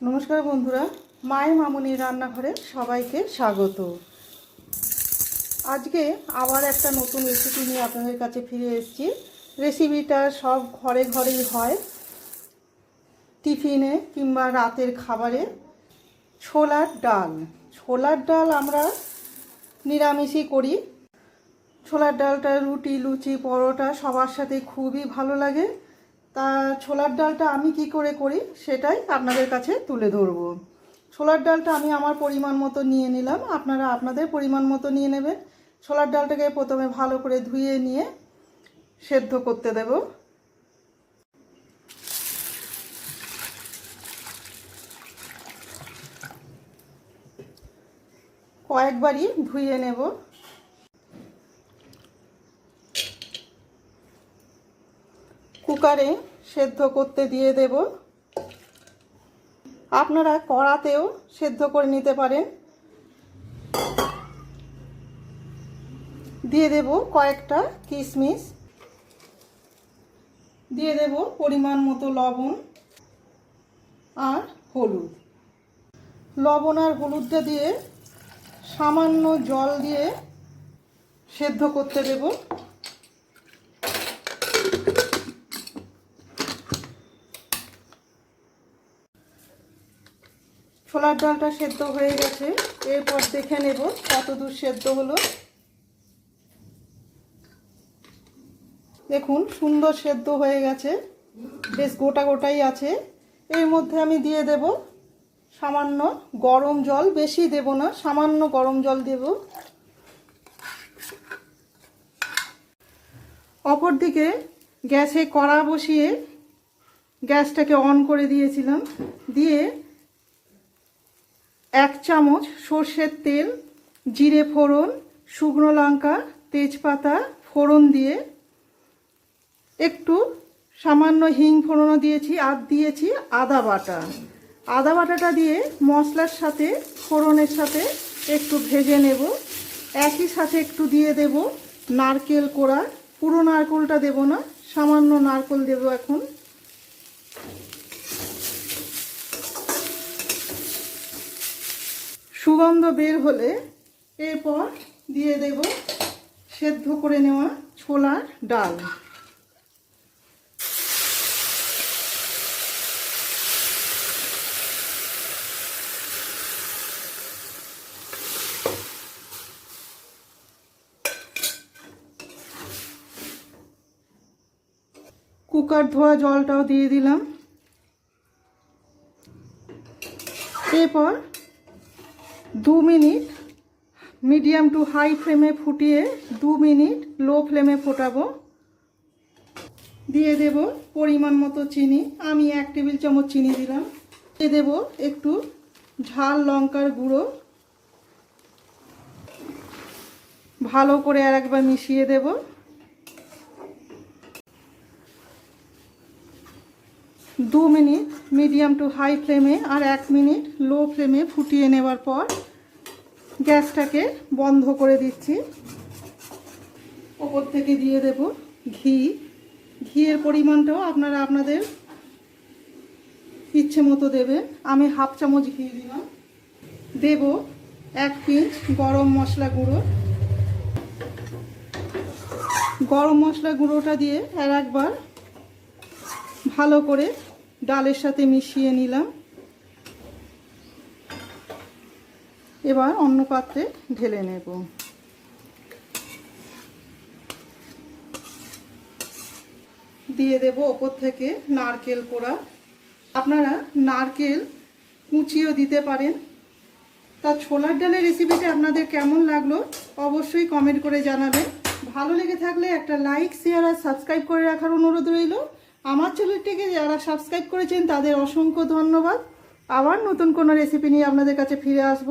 নমস্কার বন্ধুরা মায়ের মামনির রান্নাঘরে সবাইকে স্বাগত। আজকে আবার একটা নতুন রেসিপি নিয়ে আপনাদের কাছে ফিরে এসেছি। রেসিপিটা সব ঘরে ঘরেই হয়। টিফিনে কিংবা রাতের খাবারে ছোলার ডাল। ছোলার ডাল আমরা নিরামিষই করি। ছোলার ডালটা রুটি, লুচি, পরোটা সবার সাথে খুবই ভালো লাগে। তা ছোলার ডালটা আমি কি করে করি সেটাই আপনাদের কাছে তুলে ধরবো। ছোলার ডালটা আমি আমার পরিমাণ মতো নিয়ে নিলাম। আপনারা আপনাদের পরিমাণ মতো নিয়ে নেবেন। ছোলার ডালটাকে প্রথমে ভালো করে ধুয়ে নিয়ে সেদ্ধ করতে দেব। কয়েকবারই ধুয়ে নেব। কুকারে সেদ্ধ করতে দিয়ে দেব। আপনারা কড়াতেও সেদ্ধ করে নিতে পারেন। দিয়ে দেব কয়েকটা কিশমিশ দিয়ে দেব পরিমাণ মতো লবণ আর হলুদ। লবণ আর হলুদটা দিয়ে সামান্য জল দিয়ে সেদ্ধ করতে দেবো। ছোলার ডালটা সেদ্ধ হয়ে গেছে। এরপর দেখে নেব কত দূর সেদ্ধ হলো। দেখুন, সুন্দর সেদ্ধ হয়ে গেছে। বেশ গোটা গোটাই আছে। এর মধ্যে আমি দিয়ে দেব সামান্য গরম জল। বেশি দেব না, সামান্য গরম জল দেব। অপরদিকে গ্যাসে কড়া বসিয়ে গ্যাসটাকে অন করে দিয়েছিলাম। দিয়ে এক চামচ সর্ষের তেল, জিরে ফোড়ন, শুকনো লঙ্কা, তেজপাতা, ফোড়ন দিয়ে একটু সামান্য হিং ফোড়নও দিয়েছি আর দিয়েছি আদা বাটা। আদা বাটাটা দিয়ে মশলার সাথে, ফোড়নের সাথে একটু ভেজে নেব। একই সাথে একটু দিয়ে দেব নারকেল কোড়া। পুরো নারকেলটা দেব না, সামান্য নারকেল দেব এখন। সুগন্ধ বের হলে এরপর দিয়ে দেব সেদ্ধ করে নেওয়া ছোলার ডাল। কুকার ধোয়া জলটাও দিয়ে দিলাম। এরপর দু মিনিট মিডিয়াম টু হাই ফ্লেমে ফুটিয়ে দু মিনিট লো ফ্লেমে ফোটাবো। দিয়ে দেব পরিমাণ মতো চিনি। আমি এক টেবিল চামচ চিনি দিলাম। দিয়ে দেব একটু ঝাল লঙ্কার গুঁড়ো। ভালো করে আর একবার মিশিয়ে দেব। দু মিনিট মিডিয়াম টু হাই ফ্লেমে আর এক মিনিট লো ফ্লেমে ফুটিয়ে নেওয়ার পর গ্যাসটাকে বন্ধ করে দিচ্ছি। ওপর থেকে দিয়ে দেব ঘি। ঘিয়ের পরিমাণটাও আপনারা আপনাদের ইচ্ছে মতো দেবেন। আমি হাফ চামচ ঘি দিলাম। দেব এক পিঞ্চ গরম মশলা গুঁড়ো। গরম মশলা গুঁড়োটা দিয়ে আর একবার ভালো করে ডালের সাথে মিশিয়ে নিলাম। এবার অন্য পাত্রে ঢেলে নেব। দিয়ে দেব ওপর থেকে নারকেল কোড়া। আপনারা নারকেল কুচিও দিতে পারেন। তা ছোলার ডালের রেসিপিটা আপনাদের কেমন লাগল অবশ্যই কমেন্ট করে জানাবেন। ভালো লেগে থাকলে একটা লাইক শেয়ার আর সাবস্ক্রাইব করে রাখার অনুরোধ রইল। আমার চ্যানেলটিকে যারা সাবস্ক্রাইব করেছেন তাদের অসংখ্য ধন্যবাদ। আবার নতুন কোনো রেসিপি নিয়ে আপনাদের কাছে ফিরে আসব।